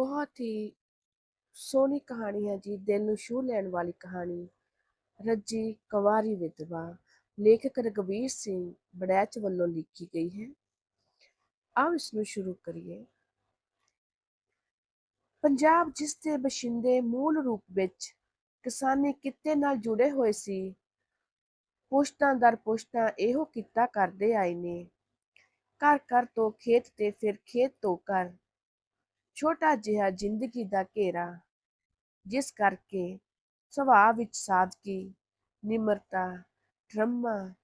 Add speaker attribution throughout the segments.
Speaker 1: ਬਹੁਤ ਹੀ ਸੋਹਣੀ ਕਹਾਣੀ ਹੈ ਜੀ, ਦਿਲ ਨੂੰ ਛੂਹ ਲੈਣ ਵਾਲੀ ਕਹਾਣੀ। ਰੱਜੀ ਕੁੰਵਾਰੀ ਵਿਧਵਾ, ਲੇਖਕ ਰਘਵੀਰ ਸਿੰਘ ਬੜੈਚ ਵੱਲੋਂ ਲਿਖੀ ਗਈ ਹੈ। ਆਓ ਇਸ ਨੂੰ ਸ਼ੁਰੂ ਕਰੀਏ। ਪੰਜਾਬ ਜਿਸ ਦੇ ਬਸ਼ਿੰਦੇ ਮੂਲ ਰੂਪ ਵਿੱਚ ਕਿਸਾਨੀ ਕਿੱਤੇ ਨਾਲ ਜੁੜੇ ਹੋਏ ਸੀ ਪੁਸ਼ਤਾਂ ਦਰ ਪੁਸ਼ਤਾਂ ਇਹੋ ਕੀਤਾ ਕਰਦੇ ਆਏ ਨੇ। ਘਰ ਘਰ ਤੋਂ ਖੇਤ ਤੇ ਫਿਰ ਖੇਤ ਤੋਂ ਘਰ ਛੋਟਾ ਜਿਹਾ ਜ਼ਿੰਦਗੀ ਦਾ ਘੇਰਾ, ਜਿਸ ਕਰਕੇ ਸੁਭਾਅ ਵਿੱਚ ਸਾਦਗੀ, ਨਿਮਰਤਾ, ਡਰਮਾ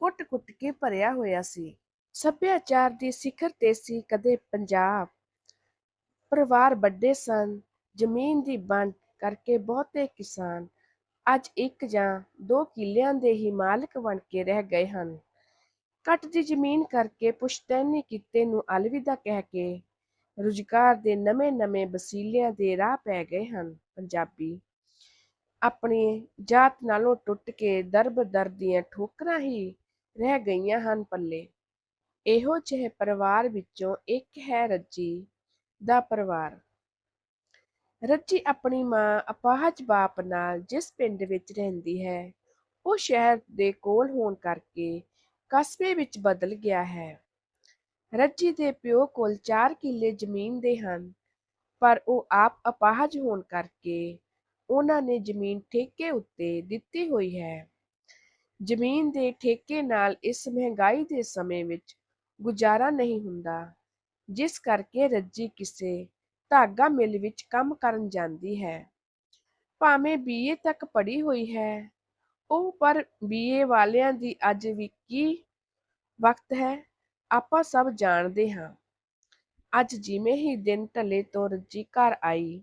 Speaker 1: ਕੁੱਟ-ਕੁੱਟ ਕੇ ਭਰਿਆ ਹੋਇਆ ਸੀ। ਸੱਭਿਆਚਾਰ ਦੀ ਸਿਖਰ ਤੇ ਸੀ ਕਦੇ ਪੰਜਾਬ। ਪਰਿਵਾਰ ਵੱਡੇ ਸਨ, ਜ਼ਮੀਨ ਦੀ ਵੰਡ ਕਰਕੇ ਬਹੁਤੇ ਕਿਸਾਨ। ਅੱਜ ਇੱਕ ਜਾਂ ਦੋ ਕਿੱਲਿਆਂ ਦੇ ਹੀ ਮਾਲਕ ਬਣ ਕੇ ਰਹਿ ਗਏ ਹਨ। ਘੱਟ ਦੀ ਜ਼ਮੀਨ ਕਰਕੇ ਪੁਸ਼ਤੈਨੀ ਕਿੱਤੇ ਨੂੰ ਅਲਵਿਦਾ ਕਹਿ ਕੇ ਰੁਜ਼ਗਾਰ ਦੇ ਨਵੇਂ-ਨਵੇਂ ਵਸੀਲਿਆਂ ਦੇ ਰਾਹ ਪੈ ਗਏ ਹਨ ਪੰਜਾਬੀ। ਆਪਣੀ ਜਾਤ ਨਾਲੋਂ ਟੁੱਟ ਕੇ ਦਰਬ-ਦਰ ਦੀਆਂ ਠੋਕਰਾਂ ਹੀ ਰਹਿ ਗਈਆਂ ਹਨ ਪੱਲੇ। ਇਹੋ ਜਿਹੇ ਪਰਿਵਾਰ ਵਿੱਚੋਂ ਇੱਕ ਹੈ ਰੱਜੀ ਦਾ ਪਰਿਵਾਰ। ਰੱਜੀ ਆਪਣੀ ਮਾਂ ਅਪਾਹਜ ਬਾਪ ਨਾਲ ਜਿਸ ਪਿੰਡ ਵਿੱਚ ਰਹਿੰਦੀ ਹੈ, ਉਹ ਸ਼ਹਿਰ ਦੇ ਕੋਲ ਹੋਣ ਕਰਕੇ ਕਸਬੇ ਵਿੱਚ ਬਦਲ ਗਿਆ ਹੈ। ਰੱਜੀ ਦੇ ਪਿਓ ਕੋਲ 4 ਕਿੱਲੇ ਜ਼ਮੀਨ ਦੇ ਹਨ, ਪਰ ਉਹ ਆਪ ਅਪਾਹਜ ਹੋਣ ਕਰਕੇ ਉਹਨਾਂ ਨੇ ਜ਼ਮੀਨ ਠੇਕੇ ਉੱਤੇ ਦਿੱਤੀ ਹੋਈ ਹੈ। ਜ਼ਮੀਨ ਦੇ ਠੇਕੇ ਨਾਲ ਇਸ ਮਹਿੰਗਾਈ ਦੇ ਸਮੇਂ ਵਿੱਚ ਗੁਜ਼ਾਰਾ ਨਹੀਂ ਹੁੰਦਾ, ਜਿਸ ਕਰਕੇ ਰੱਜੀ ਕਿਸੇ ਧਾਗਾ ਮਿਲ ਵਿੱਚ ਕੰਮ ਕਰਨ ਜਾਂਦੀ ਹੈ। ਭਾਵੇਂ ਬੀਏ ਤੱਕ ਪੜ੍ਹੀ ਹੋਈ ਹੈ, ਉਹ ਪਰ ਬੀਏ ਵਾਲਿਆਂ ਦੀ ਅੱਜ ਵੀ ਕੀ ਵਕਤ ਹੈ? ਆਪਾਂ ਸਭ ਜਾਣਦੇ ਹਾਂ। ਅੱਜ ਜਿਵੇਂ ਹੀ ਦਿਨ ਢਲੇ ਤੋਂ ਰੱਜੀ ਘਰ ਆਈ,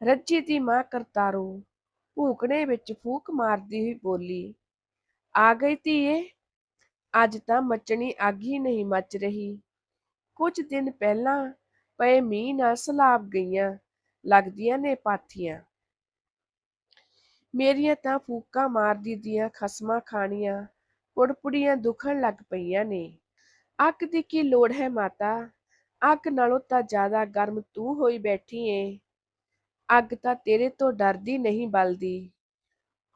Speaker 1: ਰੱਜੀ ਦੀ ਮਾਂ ਕਰਤਾਰੋ ਭੂਕਣੇ ਵਿੱਚ ਫੂਕ ਮਾਰਦੀ ਹੋਈ ਬੋਲੀ, ਆ ਗਈ ਧੀਏ, ਅੱਜ ਤਾਂ ਮੱਚਣੀ ਅੱਗ ਹੀ ਨਹੀਂ ਮੱਚ ਰਹੀ। ਕੁਝ ਦਿਨ ਪਹਿਲਾਂ ਪਏ ਮੀਂਹ ਨਾਲ ਸਲਾਬ ਗਈਆਂ, ਲੱਗਦੀਆਂ ਨੇ ਪਾਥੀਆਂ। ਮੇਰੀਆਂ ਤਾਂ ਫੂਕਾਂ ਮਾਰਦੀ ਦੀਆਂ ਖਸਮਾਂ ਖਾਣੀਆਂ, ਪੁੜਪੁੜੀਆਂ ਦੁਖਣ ਲੱਗ ਪਈਆਂ ਨੇ। ਅੱਗ ਦੀ ਕੀ ਲੋੜ ਹੈ ਮਾਤਾ? ਅੱਗ ਨਾਲੋਂ ਤਾਂ ਜ਼ਿਆਦਾ ਗਰਮ ਤੂੰ ਹੋਈ ਬੈਠੀ ਏ। ਅੱਗ ਤਾਂ ਤੇਰੇ ਤੋਂ ਡਰਦੀ ਨਹੀਂ ਬਲਦੀ।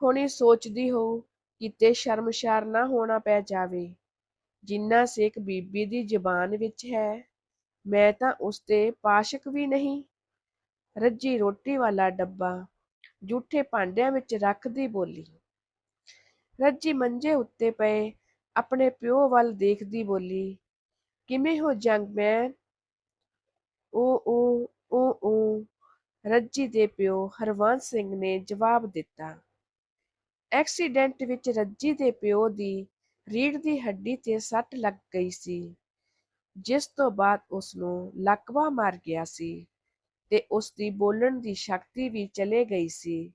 Speaker 1: ਹੁਣੇ ਸੋਚਦੀ ਹੋ ਕਿਤੇ ਸ਼ਰਮਸ਼ਾਰ ਨਾ ਹੋਣਾ ਪੈ ਜਾਵੇ। ਜਿੰਨਾ ਸੇਕ ਬੀਬੀ ਦੀ ਜ਼ਬਾਨ ਵਿੱਚ ਹੈ, ਮੈਂ ਤਾਂ ਉਸ ਤੇ ਪਾਸ਼ਕ ਵੀ ਨਹੀਂ। ਰੱਜੀ ਰੋਟੀ ਵਾਲਾ ਡੱਬਾ ਜੂਠੇ ਭਾਂਡਿਆਂ ਵਿੱਚ ਰੱਖਦੀ ਬੋਲੀ। ਰੱਜੀ ਮੰਜੇ ਉੱਤੇ ਪਏ ਆਪਣੇ ਪਿਓ ਵੱਲ ਦੇਖਦੀ ਬੋਲੀ, ਕਿਵੇਂ ਹੋ ਜੰਗ ਮੈਂ ਓ ਓ ਓ ਓ ਰੱਜੀ ਦੇ ਪਿਓ ਹਰਵੰਸ ਸਿੰਘ ਨੇ ਜਵਾਬ ਦਿੱਤਾ। ਐਕਸੀਡੈਂਟ ਵਿੱਚ ਰੱਜੀ ਦੇ ਪਿਓ ਦੀ ਰੀੜ ਦੀ ਹੱਡੀ ਤੇ ਸੱਟ ਲੱਗ ਗਈ ਸੀ, ਜਿਸ ਤੋਂ ਬਾਅਦ ਉਸ ਨੂੰ ਲਕਵਾ ਮਾਰ ਗਿਆ ਸੀ ਤੇ ਉਸ ਦੀ ਬੋਲਣ ਦੀ ਸ਼ਕਤੀ ਵੀ ਚਲੇ ਗਈ ਸੀ।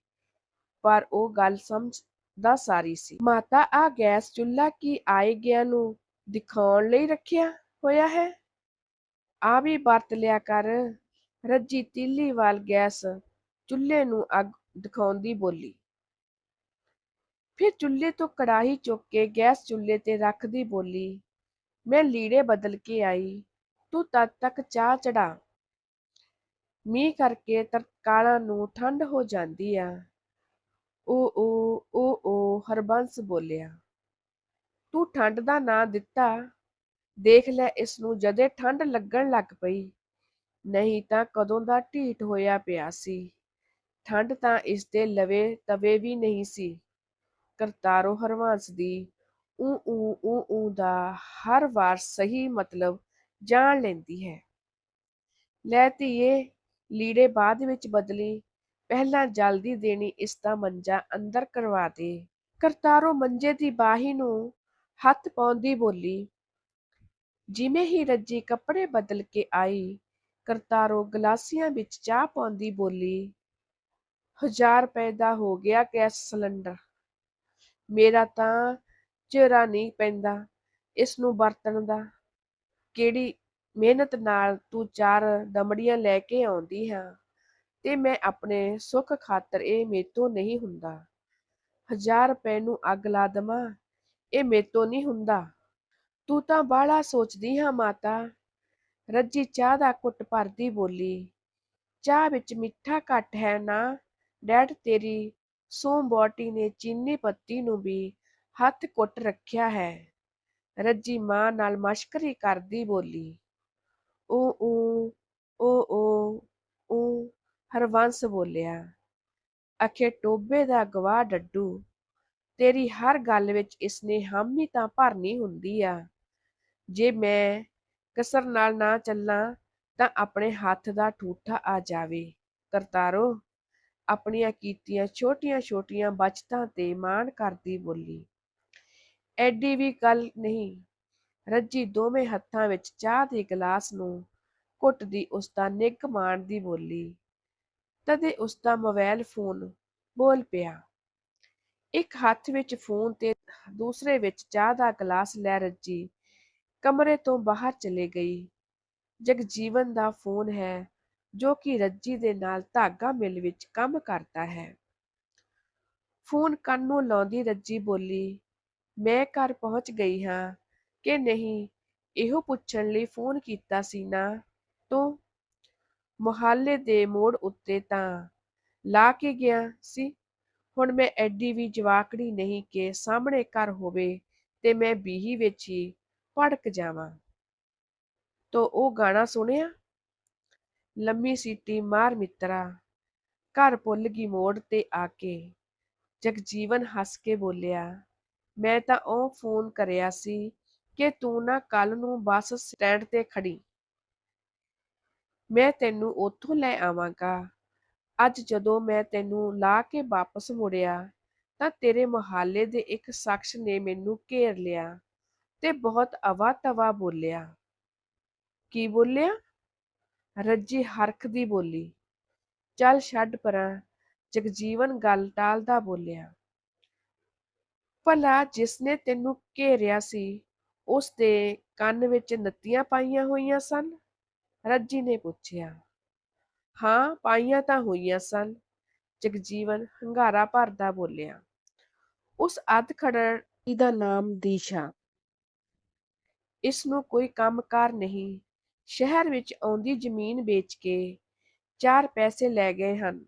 Speaker 1: ਪਰ ਉਹ ਗੱਲ ਸਮਝ ਸਮਝਦਾ ਸਾਰੀ ਸੀ। ਮਾਤਾ ਆ ਗੈਸ ਚੁੱਲ੍ਹਾ ਕੀ ਆਏ ਗਿਆ ਨੂੰ ਦਿਖਾਉਣ ਲਈ ਰੱਖਿਆ ਹੋਇਆ ਹੈ? ਆ ਵੀ ਵਰਤ ਲਿਆ ਕਰ। ਰੱਜੀ ਤੀਲੀ ਵਾਲ ਗੈਸ ਚੁੱਲ੍ਹੇ ਨੂੰ ਅੱਗ ਦਿਖਾਉਂਦੀ ਬੋਲੀ। ਫਿਰ ਚੁੱਲ੍ਹੇ ਤੋਂ ਕੜਾਹੀ ਚੁੱਕ ਕੇ ਗੈਸ ਚੁੱਲ੍ਹੇ ਤੇ ਰੱਖਦੀ ਬੋਲੀ, ਮੈਂ ਲੀੜੇ ਬਦਲ ਕੇ ਆਈ, ਤੂੰ ਤਦ ਤੱਕ ਚਾਹ ਚੜਾ ਮੀਂਹ ਕਰਕੇ ਤਰਕਾਲਾਂ ਨੂੰ ਠੰਡ ਹੋ ਜਾਂਦੀ ਆ। ਓ ਓ ਓ ਓ ਹਰਬੰਸ ਬੋਲਿਆ, ਤੂੰ ਠੰਡ ਦਾ ਨਾਂ ਦਿੱਤਾ, ਦੇਖ ਲੈ ਇਸ ਨੂੰ ਜਦੇ ਠੰਡ ਲੱਗਣ ਲੱਗ ਪਈ, ਨਹੀਂ ਤਾਂ ਕਦੋਂ ਦਾ ਢੀਠ ਹੋਇਆ ਪਿਆ ਸੀ। ਠੰਡ ਤਾਂ ਇਸ ਦੇ ਲਵੇ ਤਵੇ ਵੀ ਨਹੀਂ ਸੀ। ਕਰਤਾਰੋ ਹਰਵਾਂਸ ਦੀ ਊ ਊ ਊ ਊ ਦਾ ਹਰ ਵਾਰ ਸਹੀ ਮਤਲਬ ਜਾਣ ਲੈਂਦੀ ਹੈ। ਲੈ ਧੀਏ, ਲੀੜੇ ਬਾਅਦ ਵਿੱਚ ਬਦਲੀ, ਪਹਿਲਾਂ ਜਲਦੀ ਦੇਣੀ ਇਸ ਦਾ ਮੰਜਾ ਅੰਦਰ ਕਰਵਾ ਦੇ। ਕਰਤਾਰੋ ਮੰਜੇ ਦੀ ਬਾਹੀ ਨੂੰ ਹੱਥ ਪਾਉਂਦੀ ਬੋਲੀ, ਜਿਵੇਂ ਹੀ ਰੱਜੀ ਕੱਪੜੇ ਬਦਲ ਕੇ ਆਈ, ਕਰਤਾਰੋ ਗਲਾਸੀਆਂ ਵਿੱਚ ਚਾਹ ਪਾਉਂਦੀ ਬੋਲੀ, ਹਜ਼ਾਰ ਰੁਪਏ ਦਾ ਹੋ ਗਿਆ ਗੈਸ ਸਿਲੰਡਰ, ਮੇਰਾ ਤਾਂ ਚਿਹਰਾ ਨਹੀਂ ਪੈਂਦਾ ਇਸ ਨੂੰ ਵਰਤਣ ਦਾ, ਕਿਹੜੀ ਮਿਹਨਤ ਨਾਲ ਤੂੰ ਚਾਰ ਦਮੜੀਆਂ ਲੈ ਕੇ ਆਉਂਦੀ ਹਾਂ, ਤੇ ਮੈਂ ਆਪਣੇ ਸੁੱਖ ਖਾਤਰ ਇਹ ਮੇਤੋਂ ਨਹੀਂ ਹੁੰਦਾ। ਹਜ਼ਾਰ ਰੁਪਏ ਨੂੰ ਅੱਗ ਲਾ ਦਵਾਂ, ਇਹ ਮੇਤੋਂ ਨਹੀਂ ਹੁੰਦਾ। ਤੂੰ ਤਾਂ ਬਾਹਲਾ ਸੋਚਦੀ ਹਾਂ ਮਾਤਾ। ਰੱਜੀ ਚਾਹ ਦਾ ਕੁੱਟ ਭਰਦੀ ਬੋਲੀ, ਚਾਹ ਵਿੱਚ ਮਿੱਠਾ ਘੱਟ ਹੈ ਨਾ, ਡੈਡ ਤੇਰੀ ਸੋਮਬੋਟੀ ਨੇ ਚੀਨੀ ਪੱਤੀ ਨੂੰ ਵੀ ਹੱਥ ਕੁੱਟ ਰੱਖਿਆ ਹੈ। ਰੱਜੀ ਮਾਂ ਨਾਲ ਮਸ਼ਕਰੀ ਕਰਦੀ ਬੋਲੀ ਊ ਊ ਓ ਓ ਊ ਹਰਵੰਸ ਬੋਲਿਆ। ਅਖੇ ਟੋਬੇ ਦਾ ਗਵਾਹ ਡੱਡੂ, ਤੇਰੀ ਹਰ ਗੱਲ ਵਿੱਚ ਇਸਨੇ ਹਾਮੀ ਤਾਂ ਭਰਨੀ ਹੁੰਦੀ ਆ। ਜੇ ਮੈਂ ਕਸਰ ਨਾਲ ਨਾ ਚੱਲਾਂ, ਤਾਂ ਆਪਣੇ ਹੱਥ ਦਾ ਠੂਠਾ ਆ ਜਾਵੇ। ਕਰਤਾਰੋ, ਆਪਣੀਆਂ ਕੀਤੀਆਂ ਛੋਟੀਆਂ ਛੋਟੀਆਂ ਬਚਤਾਂ ਤੇ ਮਾਣ ਕਰਦੀ ਬੋਲੀ। ਐਡੀ ਵੀ ਗੱਲ ਨਹੀਂ। ਰੱਜੀ ਦੋਵੇਂ ਹੱਥਾਂ ਵਿੱਚ ਚਾਹ ਦੇ ਗਲਾਸ ਨੂੰ ਘੁੱਟਦੀ ਉਸ ਦਾ ਨਿੱਘ ਮਾਣਦੀ ਬੋਲੀ। ਤਦੇ ਉਸਦਾ ਮੋਬਾਈਲ ਫੋਨ ਬੋਲ ਪਿਆ। ਇੱਕ ਹੱਥ ਵਿੱਚ ਫੋਨ ਤੇ ਦੂਸਰੇ ਵਿੱਚ ਚਾਹ ਦਾ ਗਲਾਸ ਲੈ ਰੱਜੀ। ਕਮਰੇ ਤੋਂ ਬਾਹਰ ਚਲੇ ਗਈ। ਜਗਜੀਵਨ ਦਾ ਫੋਨ ਹੈ, ਜੋ ਕਿ ਰੱਜੀ ਦੇ ਨਾਲ ਧਾਗਾ ਮਿਲ ਵਿੱਚ ਕੰਮ ਕਰਦਾ ਹੈ। ਫੋਨ ਕੰਨ ਨੂੰ ਲਾਉਂਦੀ ਰੱਜੀ ਬੋਲੀ, ਮੈਂ ਘਰ ਪਹੁੰਚ ਗਈ ਹਾਂ, ਕਿ ਨਹੀਂ? ਇਹੋ ਪੁੱਛਣ ਲਈ ਫੋਨ ਕੀਤਾ ਸੀ ਨਾ, ਤੂੰ ਮੁਹਾਲੇ ਦੇ ਮੋੜ ਉੱਤੇ ਤਾਂ ਲਾ ਕੇ ਗਿਆ ਸੀ। ਹੁਣ ਮੈਂ ਐਡੀ ਵੀ ਜਵਾਕੜੀ ਨਹੀਂ ਕਿ ਸਾਹਮਣੇ ਘਰ ਹੋਵੇ ਤੇ ਮੈਂ ਬੀਹੀ ਵਿੱਚ ਹੀ ਭੜਕ ਜਾਵਾਂ। ਤੋ ਉਹ ਗਾਣਾ ਸੁਣਿਆ? ਲੰਮੀ ਸੀਟੀ ਮਾਰ ਮਿੱਤਰਾ, ਘਰ ਭੁੱਲ ਗਈ ਮੋੜ ਤੇ ਆ ਕੇ। ਜਗਜੀਵਨ ਹੱਸ ਕੇ ਬੋਲਿਆ, ਮੈਂ ਤਾਂ ਉਹ ਫੋਨ ਕਰਿਆ ਸੀ ਕਿ ਤੂੰ ਨਾ ਕੱਲ ਨੂੰ ਬੱਸ ਸਟੈਂਡ ਤੇ ਖੜੀ ਮੈਂ ਤੈਨੂੰ ਉੱਥੋਂ ਲੈ ਆਵਾਂਗਾ। ਅੱਜ ਜਦੋਂ ਮੈਂ ਤੈਨੂੰ ਲਾ ਕੇ ਵਾਪਸ ਮੁੜਿਆ, ਤਾਂ ਤੇਰੇ ਮੁਹੱਲੇ ਦੇ ਇੱਕ ਸ਼ਖਸ ਨੇ ਮੈਨੂੰ ਘੇਰ ਲਿਆ ਤੇ ਬਹੁਤ ਅਵਾ ਤਵਾ ਬੋਲਿਆ। ਕੀ ਬੋਲਿਆ? ਰੱਜੀ ਹਰਖਦੀ ਬੋਲੀ। ਚੱਲ ਛੱਡ ਪਰਾਂ, ਜਗਜੀਵਨ ਗੱਲ ਟਾਲਦਾ ਬੋਲਿਆ। ਭਲਾ ਜਿਸਨੇ ਤੈਨੂੰ ਘੇਰਿਆ ਸੀ, ਉਸ ਦੇ ਕੰਨ ਵਿੱਚ ਨੱਤੀਆਂ ਪਾਈਆਂ ਹੋਈਆਂ ਸਨ? ਰੱਜੀ ਨੇ ਪੁੱਛਿਆ, ਹਾਂ, ਪਾਈਆਂ ਤਾਂ ਹੋਈਆਂ ਸਨ। ਜਗਜੀਵਨ ਹੰਗਾਰਾ ਭਰਦਾ ਬੋਲਿਆ, ਉਸ ਅੱਧ ਖੜੜ ਦਾ ਨਾਮ ਦੀਸ਼ਾ। ਇਸ ਨੂੰ ਕੋਈ ਕੰਮਕਾਰ ਨਹੀਂ। ਸ਼ਹਿਰ ਵਿੱਚ ਆਉਂਦੀ ਜ਼ਮੀਨ ਵੇਚ ਕੇ ਚਾਰ ਪੈਸੇ ਲੈ ਗਏ ਹਨ।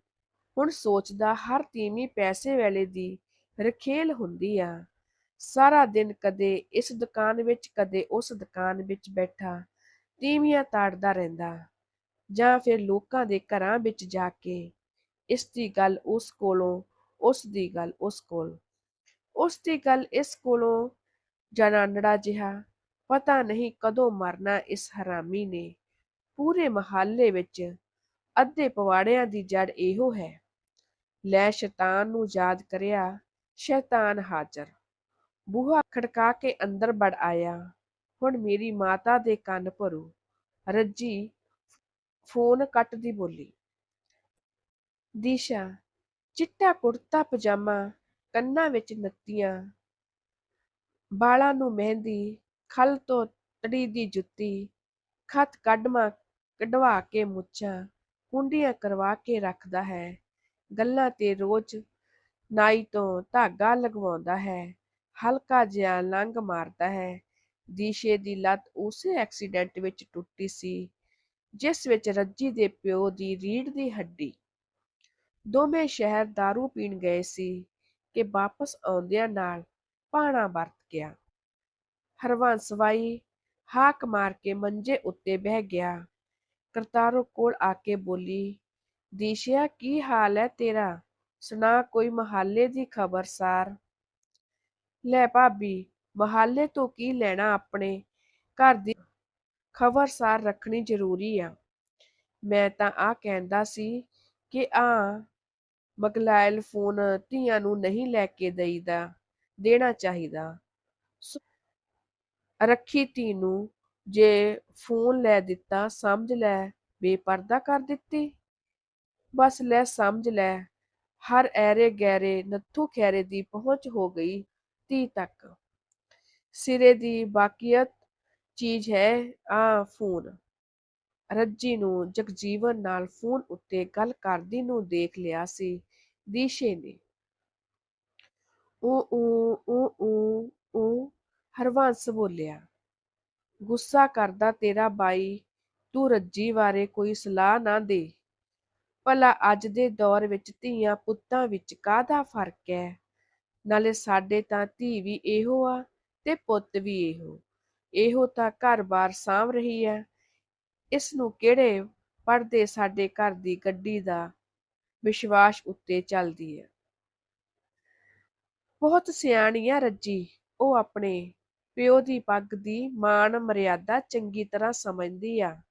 Speaker 1: ਹੁਣ ਸੋਚਦਾ ਹਰ ਤੀਵੀਂ ਪੈਸੇ ਵੇਲੇ ਦੀ ਰਖੇਲ ਹੁੰਦੀ ਆ। ਸਾਰਾ ਦਿਨ ਕਦੇ ਇਸ ਦੁਕਾਨ ਵਿੱਚ, ਕਦੇ ਉਸ ਦੁਕਾਨ ਵਿੱਚ ਬੈਠਾ। ਤੀਵੀਆਂ ਤਾੜਦਾ ਰਹਿੰਦਾ ਜਾਂ ਫਿਰ ਲੋਕਾਂ ਦੇ ਘਰਾਂ ਵਿੱਚ ਜਾ ਕੇ ਇਸ ਦੀ ਗੱਲ ਉਸ ਕੋਲੋਂ, ਉਸ ਦੀ ਗੱਲ ਉਸ ਕੋਲ। ਉਸ ਦੀ ਗੱਲ ਇਸ ਕੋਲੋਂ ਜਨਾਨੜਾ ਜਿਹਾ ਪਤਾ ਨਹੀਂ ਕਦੋਂ ਮਰਨਾ ਇਸ ਹਰਾਮੀ ਨੇ। ਪੂਰੇ ਮਹੱਲੇ ਵਿੱਚ ਅੱਧੇ ਪਵਾੜਿਆਂ ਦੀ ਜੜ ਇਹੋ ਹੈ। ਲੈ ਸ਼ੈਤਾਨ ਨੂੰ ਯਾਦ ਕਰਿਆ, ਸ਼ੈਤਾਨ ਹਾਜ਼ਰ। ਬੂਹਾ ਖੜਕਾ ਕੇ ਅੰਦਰ ਵੜ ਆਇਆ। ਹੁਣ ਮੇਰੀ ਮਾਤਾ ਦੇ ਕੰਨ ਭਰੂ। ਰੱਜੀ ਫੋਨ ਕੱਟਦੀ ਬੋਲੀ, ਦਿਸ਼ਾ, ਚਿੱਟਾ ਕੁੜਤਾ, ਪਜਾਮਾ, ਕੰਨਾਂ ਵਿੱਚ ਨੱਤੀਆਂ ਬਾਲਾਂ ਨੂੰ ਮਹਿੰਦੀ, ਖਲ ਤੋਂ ਤੜੀ ਦੀ ਜੁੱਤੀ, ਖਤ ਕੱਢਵਾ ਕਢਵਾ ਕੇ ਮੁੱਛਾਂ, ਕੁੰਡੀਆਂ ਕਰਵਾ ਕੇ ਰੱਖਦਾ ਹੈ। ਗੱਲਾਂ ਤੇ ਰੋਜ਼ ਨਾਈ ਤੋਂ ਧਾਗਾ ਲਗਵਾਉਂਦਾ ਹੈ। ਹਲਕਾ ਜਿਹਾ ਲੰਗ ਮਾਰਦਾ ਹੈ। ਦੀਸ਼ੇ ਦੀ ਲੱਤ ਉਸੇ ਐਕਸੀਡੈਂਟ ਵਿੱਚ ਟੁੱਟੀ ਸੀ, ਜਿਸ ਵਿੱਚ ਰੱਜੀ ਦੇ ਪਿਓ ਦੀ ਰੀੜ ਦੀ ਹੱਡੀ। ਦੋਵੇਂ ਸ਼ਹਿਰ दारू ਪੀਣ ਗਏ ਸੀ ਕਿ ਵਾਪਸ ਆਉਂਦਿਆਂ ਨਾਲ ਪਾਣਾ ਵਰਤ ਗਿਆ। ਹਰਵੰਸ ਬਾਈ ਹਾਕ ਮਾਰ ਕੇ ਮੰਜੇ ਉੱਤੇ ਬਹਿ ਗਿਆ। ਕਰਤਾਰੋ ਕੋਲ ਆ ਕੇ ਬੋਲੀ, ਦੀਸ਼ਿਆ, ਕੀ ਹਾਲ ਹੈ ਤੇਰਾ? ਸੁਣਾ ਕੋਈ ਮਹਾਲੇ ਦੀ ਖਬਰਸਾਰ ਲੈ ਭਾਬੀ ਮਹਾਲੇ ਤੋਂ ਕੀ ਲੈਣਾ ਆਪਣੇ? ਘਰ ਦੀ ਖਬਰਸਾਰ ਰੱਖਣੀ ਜ਼ਰੂਰੀ ਆ। ਮੈਂ ਤਾਂ ਆ ਕਹਿੰਦਾ ਸੀ ਕਿ ਆ ਮਗਲਾਇਲ ਫੋਨ ਧੀਆਂ ਨੂੰ ਨਹੀਂ ਲੈ ਕੇ ਦੇਈਦਾ, ਦੇਣਾ ਚਾਹੀਦਾ। ਰੱਖੀ ਧੀ ਨੂੰ ਜੇ ਫੋਨ ਲੈ ਦਿੱਤਾ, ਸਮਝ ਲੈ, ਬੇਪਰਦਾ ਕਰ ਦਿੱਤੀ। ਬਸ ਲੈ ਸਮਝ ਲੈ, ਹਰ ਐਰੇ ਗੈਰੇ ਨੱਥੂ ਖੈਰੇ ਦੀ ਪਹੁੰਚ ਹੋ ਗਈ ਧੀ ਤੱਕ। ਸਿਰੇ ਦੀ ਬਾਕੀਅਤ ਚੀਜ਼ ਹੈ ਆ ਫੋਨ। ਰੱਜੀ ਨੂੰ ਜਗਜੀਵਨ ਨਾਲ ਫੋਨ ਉੱਤੇ ਗੱਲ ਕਰਦੀ ਨੂੰ ਦੇਖ ਲਿਆ ਸੀ ਦੀਸ਼ੇ ਨੇ। ਊ ਊ ਊ ਊ ਊ ਹਰਵੰਸ ਬੋਲਿਆ, ਗੁੱਸਾ ਕਰਦਾ ਤੇਰਾ ਬਾਈ, ਤੂੰ ਰੱਜੀ ਬਾਰੇ ਕੋਈ ਸਲਾਹ ਨਾ ਦੇ। ਭਲਾ ਅੱਜ ਦੇ ਦੌਰ ਵਿੱਚ ਧੀਆਂ ਪੁੱਤਾਂ ਵਿੱਚ ਕਾਹਦਾ ਫ਼ਰਕ ਹੈ? ਨਾਲੇ ਸਾਡੇ ਤਾਂ ਧੀ ਵੀ ਇਹੋ ਆ ਤੇ ਪੁੱਤ ਵੀ ਇਹੋ ਇਹੋ ਤਾਂ ਘਰ-ਬਾਰ ਸਾਂਭ ਰਹੀ ਹੈ ਇਸ ਨੂੰ ਕਿਹੜੇ ਪੜਦੇ ਸਾਡੇ ਘਰ ਦੀ ਗੱਡੀ ਦਾ ਵਿਸ਼ਵਾਸ ਉੱਤੇ ਚੱਲਦੀ ਹੈ ਬਹੁਤ ਸਿਆਣੀ ਆ ਰੱਜੀ, ਉਹ ਆਪਣੇ ਪਿਓ ਦੀ ਪੱਗ ਦੀ ਮਾਣ ਮਰਿਆਦਾ ਚੰਗੀ ਤਰ੍ਹਾਂ ਸਮਝਦੀ ਆ।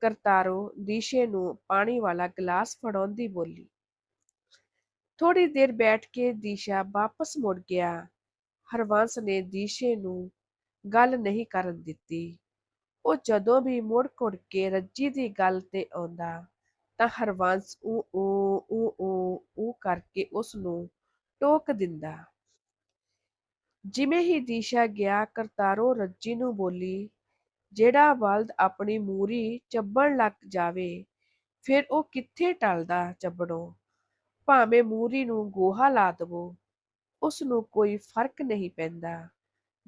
Speaker 1: ਕਰਤਾਰੋ ਦੀਸ਼ੇ ਨੂੰ ਪਾਣੀ ਵਾਲਾ ਗਲਾਸ ਫੜਾਉਂਦੀ ਬੋਲੀ। ਥੋੜੀ ਦੇਰ ਬੈਠ ਕੇ ਦੀਸ਼ਾ ਵਾਪਸ ਮੁੜ ਗਿਆ। ਹਰਵੰਸ ਨੇ ਦੀਸ਼ੇ ਨੂੰ ਗੱਲ ਨਹੀਂ ਕਰਨ ਦਿੱਤੀ। ਉਹ ਜਦੋਂ ਵੀ ਮੁੜ ਕੁੜ ਕੇ ਰੱਜੀ ਦੀ ਗੱਲ ਤੇ ਆਉਂਦਾ, ਤਾਂ ਹਰਵੰਸ ਊ ਊ ਊ ਊ ਊ ਕਰਕੇ ਉਸ ਨੂੰ ਟੋਕ ਦਿੰਦਾ। ਜਿਵੇਂ ਹੀ ਦੀਸ਼ਾ ਗਿਆ, ਕਰਤਾਰੋ ਰੱਜੀ ਨੂੰ ਬੋਲੀ, ਜਿਹੜਾ ਬਲਦ ਆਪਣੀ ਮੂਰੀ ਚੱਬਣ ਲੱਗ ਜਾਵੇ, ਫਿਰ ਉਹ ਕਿੱਥੇ ਟਲਦਾ ਚੱਬੜੋ ਭਾਵੇਂ ਮੂਰੀ ਨੂੰ ਗੋਹਾ ਲਾ ਦਵੋ ਉਸ ਨੂੰ ਕੋਈ ਫ਼ਰਕ ਨਹੀਂ ਪੈਂਦਾ।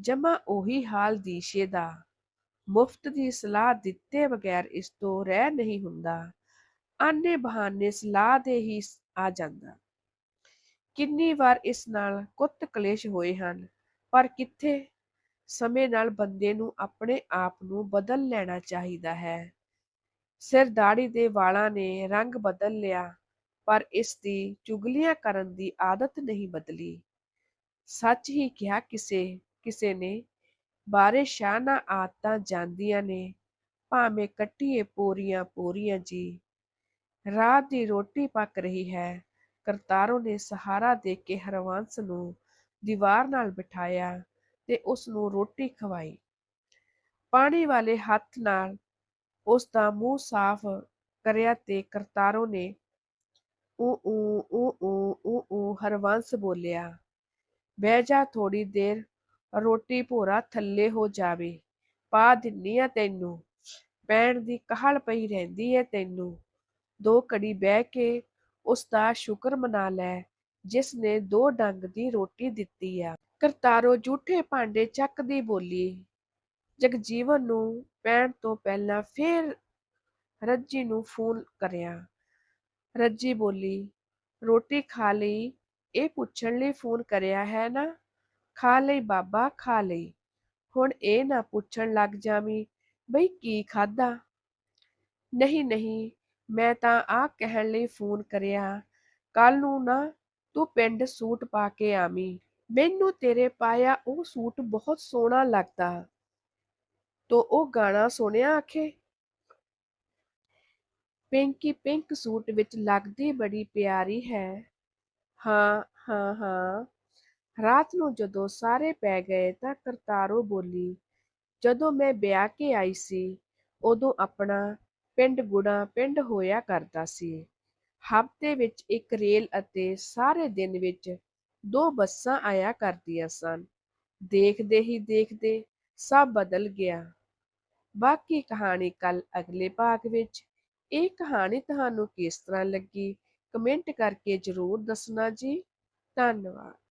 Speaker 1: ਜਮਾ ਉਹੀ ਹਾਲ ਦੀਸ਼ੇ ਦਾ। ਮੁਫਤ ਦੀ ਸਲਾਹ ਦਿੱਤੇ ਬਗੈਰ ਇਸ ਤੋਂ ਰਹਿ ਨਹੀਂ ਹੁੰਦਾ। ਆਨੇ ਬਹਾਨੇ ਸਲਾਹ ਦੇ ਹੀ ਆ ਜਾਂਦਾ। ਕਿੰਨੀ ਵਾਰ ਇਸ ਨਾਲ ਕੁੱਤ ਕਲੇਸ਼ ਹੋਏ ਹਨ, ਪਰ ਕਿੱਥੇ ਸਮੇਂ ਨਾਲ ਬੰਦੇ ਨੂੰ ਆਪਣੇ ਆਪ ਨੂੰ ਬਦਲ ਲੈਣਾ ਚਾਹੀਦਾ ਹੈ। ਸਿਰ ਦਾੜੀ ਦੇ ਵਾਲਾਂ ਨੇ ਰੰਗ ਬਦਲ ਲਿਆ, ਪਰ ਇਸ ਦੀ ਚੁਗਲੀਆਂ ਕਰਨ ਦੀ ਆਦਤ ਨਹੀਂ ਬਦਲੀ। ਸੱਚ ਹੀ ਕਿਹਾ ਕਿਸੇ ਕਿਸੇ ਨੇ ਬਾਰੇ ਸ਼ਾਨਾ ਆਦਤਾਂ ਜਾਂਦੀਆਂ ਨੇ, ਭਾਵੇਂ ਕੱਟੀਏ ਪੋਰੀਆਂ ਪੋਰੀਆਂ ਜੀ। ਰਾਤ ਦੀ ਰੋਟੀ ਪੱਕ ਰਹੀ ਹੈ। ਕਰਤਾਰੋ ਨੇ ਸਹਾਰਾ ਦੇ ਕੇ ਹਰਵੰਸ ਨੂੰ ਦੀਵਾਰ ਨਾਲ ਬਿਠਾਇਆ ਤੇ ਉਸ ਨੂੰ ਰੋਟੀ ਖਵਾਈ। ਪਾਣੀ ਵਾਲੇ ਹੱਥ ਨਾਲ ਉਸ ਦਾ ਮੂੰਹ ਸਾਫ਼ ਕਰਿਆ ਤੇ ਕਰਤਾਰੋ ਨੇ ਊ ਊ ਊ ਊ ਊ ਹਰਵੰਸ ਬੋਲਿਆ। ਬਹਿ ਜਾ ਥੋੜੀ ਦੇਰ, ਰੋਟੀ ਭੋਰਾ ਥੱਲੇ ਹੋ ਜਾਵੇ, ਪਾ ਦਿੰਨੀ ਆ ਤੈਨੂੰ। ਪੈਣ ਦੀ ਕਾਹਲ ਪਈ ਰਹਿੰਦੀ ਹੈ ਤੈਨੂੰ। ਦੋ ਘੜੀ ਬਹਿ ਕੇ ਉਸ ਦਾ ਸ਼ੁਕਰ ਮਨਾ ਲੈ, ਜਿਸ ਨੇ ਦੋ ਡੰਗ ਦੀ ਰੋਟੀ ਦਿੱਤੀ ਆ। ਕਰਤਾਰੋ ਝੂਠੇ ਭਾਂਡੇ ਚੱਕਦੀ ਬੋਲੀ, ਜਗਜੀਵਨ ਨੂੰ ਪੈਣ ਤੋਂ ਪਹਿਲਾਂ ਫੇਰ ਰੱਜੀ ਨੂੰ ਫੋਨ ਕਰਿਆ। ਰੱਜੀ ਬੋਲੀ, ਰੋਟੀ ਖਾ ਲਈ ਇਹ ਪੁੱਛਣ ਲਈ ਫੋਨ ਕਰਿਆ ਹੈ ਨਾ, ਖਾ ਲਈ ਬਾਬਾ, ਖਾ ਲਈ। ਹੁਣ ਇਹ ਨਾ ਪੁੱਛਣ ਲੱਗ ਜਾਵੀਂ, ਬਈ ਕੀ ਖਾਦਾ ਨਹੀਂ ਨਹੀਂ, ਮੈਂ ਤਾਂ ਆ ਕਹਿਣ ਲਈ ਫੋਨ ਕਰਿਆ ਕੱਲ ਨੂੰ ਨਾ ਤੂੰ ਪਿੰਡ ਸੂਟ ਪਾ ਕੇ ਆਵੀਂ। ਮੈਨੂੰ ਤੇਰੇ ਪਾਇਆ ਉਹ ਸੂਟ ਬਹੁਤ ਸੋਹਣਾ ਲੱਗਦਾ। ਤੋ ਉਹ ਗਾਣਾ ਸੁਣਿਆ ਆਖੇ? ਪਿੰਕੀ ਪਿੰਕ ਸੂਟ ਵਿੱਚ ਲੱਗਦੀ ਬੜੀ ਪਿਆਰੀ ਹੈ। ਹਾਂ ਹਾਂ ਹਾਂ। ਰਾਤ ਨੂੰ ਜਦੋਂ ਸਾਰੇ ਪੈ ਗਏ ਤਾਂ ਕਰਤਾਰੋ ਬੋਲੀ, ਜਦੋਂ ਮੈਂ ਵਿਆਹ ਕੇ ਆਈ ਸੀ, ਉਦੋਂ ਆਪਣਾ ਪਿੰਡ ਗੁੜਾ ਪਿੰਡ ਹੋਇਆ ਕਰਦਾ ਸੀ। ਹਫ਼ਤੇ ਵਿੱਚ ਇੱਕ ਰੇਲ ਅਤੇ ਸਾਰੇ ਦਿਨ ਵਿੱਚ ਦੋ ਬੱਸਾਂ ਆਇਆ ਕਰਦੀਆਂ ਸਨ। ਦੇਖਦੇ ਹੀ ਦੇਖਦੇ ਸਭ ਬਦਲ ਗਿਆ। ਬਾਕੀ ਕਹਾਣੀ ਕੱਲ ਅਗਲੇ ਭਾਗ ਵਿੱਚ। ਇਹ ਕਹਾਣੀ ਤੁਹਾਨੂੰ ਕਿਸ ਤਰ੍ਹਾਂ ਲੱਗੀ? ਕਮੈਂਟ ਕਰਕੇ ਜ਼ਰੂਰ ਦੱਸਣਾ ਜੀ। ਧੰਨਵਾਦ।